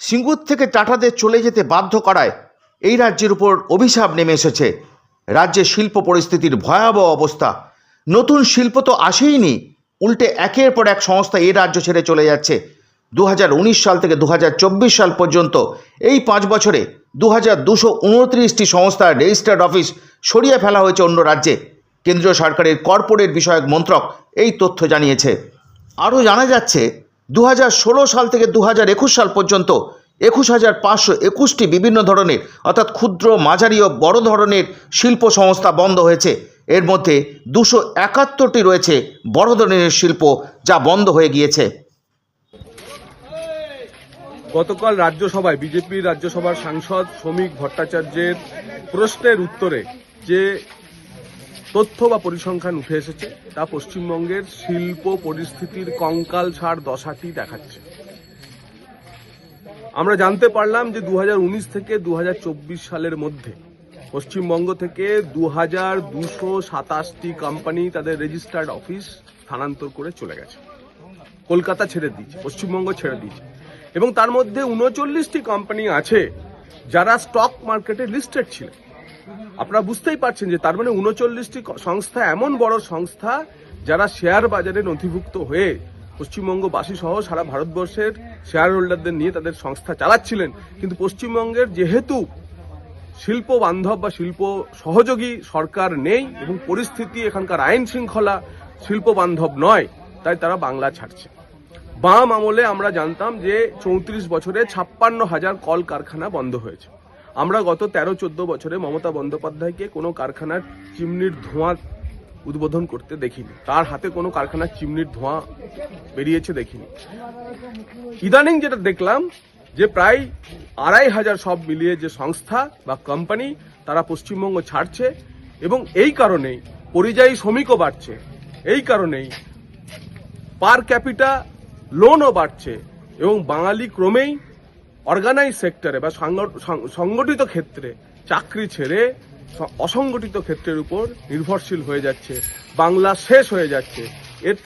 সিঙ্গুর থেকে টাটাদের চলে যেতে বাধ্য করায় এই রাজ্যের উপর অভিশাপ নেমে এসেছে। রাজ্যের শিল্প পরিস্থিতির ভয়াবহ অবস্থা। নতুন শিল্প তো আসেইনি, উল্টে একের পর এক সংস্থা এই রাজ্য ছেড়ে চলে যাচ্ছে। দু হাজার উনিশ সাল থেকে দু হাজার চব্বিশ সাল পর্যন্ত এই পাঁচ বছরে দু হাজার সংস্থার রেজিস্টার্ড অফিস সরিয়ে ফেলা হয়েছে অন্য রাজ্যে। কেন্দ্রীয় সরকারের কর্পোরেট বিষয়ক মন্ত্রক এই তথ্য জানিয়েছে। আরও জানা যাচ্ছে দু হাজার ষোলো সাল থেকে দু হাজার একুশ সাল পর্যন্ত একুশ হাজার পাঁচশো একুশটি বিভিন্ন ধরনের, অর্থাৎ ক্ষুদ্র, মাঝারি ও বড় ধরনের শিল্প সংস্থা বন্ধ হয়েছে। এর মধ্যে দুশো একাত্তরটি রয়েছে বড় ধরনের শিল্প যা বন্ধ হয়ে গিয়েছে। গতকাল রাজ্যসভায় বিজেপির রাজ্যসভার সাংসদ শ্রমিক ভট্টাচার্যের প্রশ্নের উত্তরে যে তথ্য বা পরিসংখ্যান উঠে এসেছে, তা পশ্চিমবঙ্গের শিল্প পরিস্থিতির কঙ্কাল ছাড় দশাটি দেখাচ্ছে। আমরা জানতে পারলাম যে দু হাজার উনিশ থেকে দু হাজার চব্বিশ সালের মধ্যে পশ্চিমবঙ্গ থেকে দু হাজার দুশো সাতাশটি কোম্পানি তাদের রেজিস্টার্ড অফিস স্থানান্তর করে চলে গেছে। কলকাতা ছেড়ে দিয়েছে, পশ্চিমবঙ্গ ছেড়ে দিয়েছে। এবং তার মধ্যে উনচল্লিশটি কোম্পানি আছে যারা স্টক মার্কেটে লিস্টেড ছিল আপনারা বুঝতেই পারছেন যে তার মানে উনচল্লিশটি সংস্থা, এমন বড় সংস্থা যারা শেয়ার বাজারে নথিভুক্ত হয়ে পশ্চিমবঙ্গবাসী সহ সারা ভারতবর্ষের শেয়ার হোল্ডারদের নিয়ে তাদের সংস্থা চালাচ্ছিলেন। কিন্তু পশ্চিমবঙ্গের যেহেতু শিল্প বান্ধব বা শিল্প সহযোগী সরকার নেই এবং পরিস্থিতি এখানকার আইন শৃঙ্খলা শিল্প বান্ধব নয়, তাই তারা বাংলা ছাড়ছে। বাম আমলে আমরা জানতাম যে চৌত্রিশ বছরে ছাপ্পান্ন হাজার কল কারখানা বন্ধ হয়েছে। আমরা গত তেরো চোদ্দ বছরে মমতা বন্দ্যোপাধ্যায়কে কোনো কারখানার চিমনির ধোঁয়া উদ্বোধন করতে দেখিনি। তার হাতে কোনো কারখানার চিমনির ধোঁয়া বেরিয়েছে দেখিনি। ইদানিং যেটা দেখলাম, যে প্রায় আড়াই হাজার সব মিলিয়ে যে সংস্থা বা কোম্পানি তারা পশ্চিমবঙ্গ ছাড়ছে এবং এই কারণেই পরিযায়ী শ্রমিকও বাড়ছে। এই কারণেই পার ক্যাপিটা লোনও বাড়ছে এবং বাঙালি ক্রমেই অর্গানাইজ সেক্টরে বা সংগঠিত ক্ষেত্রে চাকরি ছেড়ে অসংগঠিত ক্ষেত্রের উপর নির্ভরশীল হয়ে যাচ্ছে, বাংলা শেষ হয়ে যাচ্ছে। এর